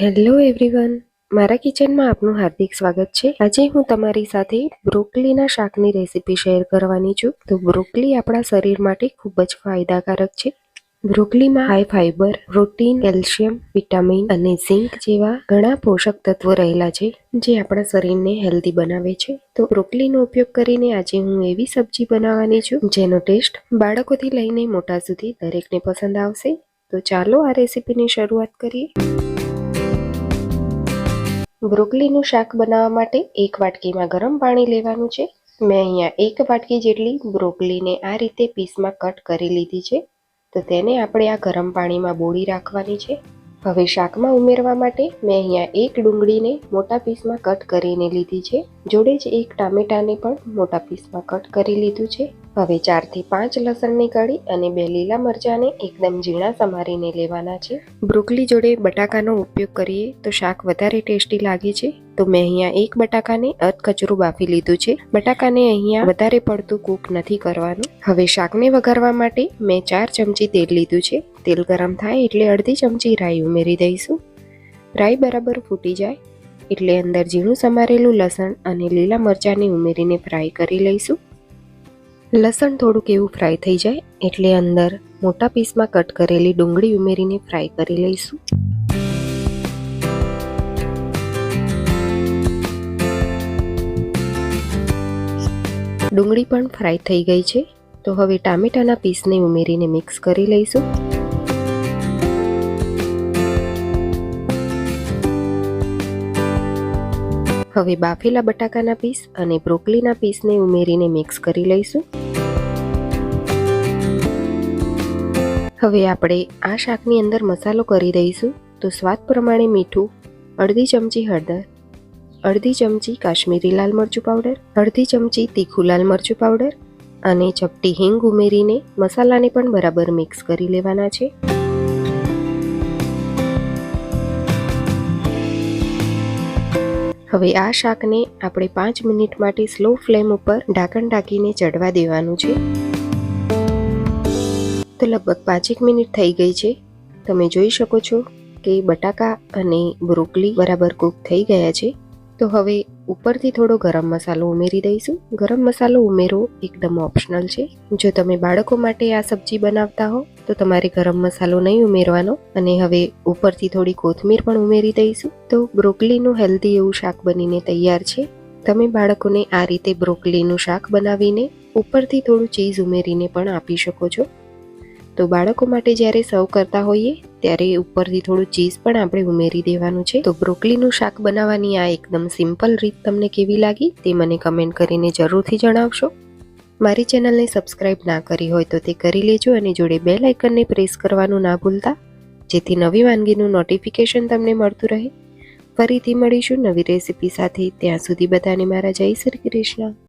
Hello everyone મારા કિચનમાં આપનું હાર્દિક સ્વાગત છે. આજે હું તમારી સાથે બ્રોકલીના શાકની રેસીપી શેર કરવાની છું. તો બ્રોકલી આપણા શરીર માટે ખૂબ જ ફાયદાકારક છે. બ્રોકલીમાં high fibre protein calcium vitamin અને ઝિંક જેવા ઘણા પોષક તત્વો રહેલા છે, જે આપણા શરીરને હેલ્ધી બનાવે છે. તો બ્રોકલીનો ઉપયોગ કરીને આજે હું એવી સબ્જી બનાવવાની છું, જેનો ટેસ્ટ બાળકોથી લઈને મોટા સુધી દરેકને પસંદ આવશે. તો ચાલો આ રેસીપીની શરૂઆત કરીએ. બ્રોકલીનું શાક બનાવવા માટે એક વાટકીમાં ગરમ પાણી લેવાનું છે. મેં અહીંયા એક વાટકી જેટલી બ્રોકલીને આ રીતે પીસમાં કટ કરી લીધી છે. તો તેને આપણે આ ગરમ પાણીમાં બોળી રાખવાની છે. હવે શાકમાં ઉમેરવા માટે મેં અહીંયા એક ડુંગળીને મોટા પીસમાં કટ કરીને લીધી છે. જોડે જ એક ટામેટાને પણ મોટા પીસમાં કટ કરી લીધું છે. હવે ચારથી પાંચ લસણની કળી અને બે લીલા મરચાંને એકદમ ઝીણા સમારીને લેવાના છે. બ્રોકલી જોડે બટાકાનો ઉપયોગ કરીએ તો શાક વધારે ટેસ્ટી લાગે છે. તો મેં અહીંયા એક બટાકાને અધ કચરું બાફી લીધું છે. બટાકાને અહીંયા વધારે પડતું કૂક નથી કરવાનું. હવે શાકને વઘારવા માટે મેં ચાર ચમચી તેલ લીધું છે. તેલ ગરમ થાય એટલે અડધી ચમચી રાઈ ઉમેરી દઈશું. રાઈ બરાબર ફૂટી જાય એટલે અંદર ઝીણું સમારેલું લસણ અને લીલા મરચાંને ઉમેરીને ફ્રાય કરી લઈશું. લસણ થોડુંક એવું ફ્રાય થઈ જાય એટલે અંદર મોટા પીસમાં કટ કરેલી ડુંગળી ઉમેરીને ફ્રાય કરી લઈશું. ડુંગળી પણ ફ્રાય થઈ ગઈ છે. તો હવે ટામેટાના પીસને ઉમેરીને મિક્સ કરી લઈશું. હવે બાફેલા બટાકાના પીસ અને બ્રોકલીના પીસને ઉમેરીને મિક્સ કરી લઈશું. હવે આપણે આ શાકની અંદર મસાલો કરી દઈશું. તો સ્વાદ પ્રમાણે મીઠું, અડધી ચમચી હળદર, અડધી ચમચી કાશ્મીરી લાલ મરચું પાવડર અડધી ચમચી તીખું લાલ મરચું પાવડર અને ચપટી હિંગ ઉમેરીને મસાલાને પણ બરાબર મિક્સ કરી લેવાના છે. હવે આ શાકને આપણે પાંચ મિનિટ માટે સ્લો ફ્લેમ ઉપર ઢાંકણ ઢાંકીને ચડવા દેવાનું છે. તો લગભગ પાંચેક મિનિટ થઈ ગઈ છે. તમે જોઈ શકો છો કે બટાકા અને બ્રોકલી બરાબર કૂક થઈ ગયા છે. તો હવે ઉપરથી થોડો ગરમ મસાલો ઉમેરી દઈશું. ગરમ મસાલો ઉમેરવો એકદમ ઓપ્શનલ છે. જો તમે બાળકો માટે આ સબ્જી બનાવતા હો, તો તમારે ગરમ મસાલો નહીં ઉમેરવાનો અને હવે ઉપરથી થોડી કોથમીર પણ ઉમેરી દઈશું. તો બ્રોકલીનું હેલ્ધી એવું શાક બનીને તૈયાર છે. તમે બાળકોને આ રીતે બ્રોકલીનું શાક બનાવીને ઉપરથી થોડું ચીઝ ઉમેરીને પણ આપી શકો છો. તો બાળકો માટે જ્યારે સર્વ કરતા હોઈએ ત્યારે ઉપરથી થોડું ચીઝ પણ આપણે ઉમેરી દેવાનું છે. તો બ્રોકલીનું શાક બનાવવાની આ એકદમ સિમ્પલ રીત તમને કેવી લાગી તે મને કમેન્ટ કરીને જરૂરથી જણાવશો. મારી ચેનલને સબસ્ક્રાઇબ ના કરી હોય તો તે કરી લેજો અને જોડે બે લાઇકનને પ્રેસ કરવાનું ના ભૂલતા. જેથી નવી વાનગીનું નોટિફિકેશન તમને મળતું રહે. ફરીથી મળીશું નવી રેસીપી સાથે. ત્યાં સુધી બધાને મારા જય શ્રી કૃષ્ણ.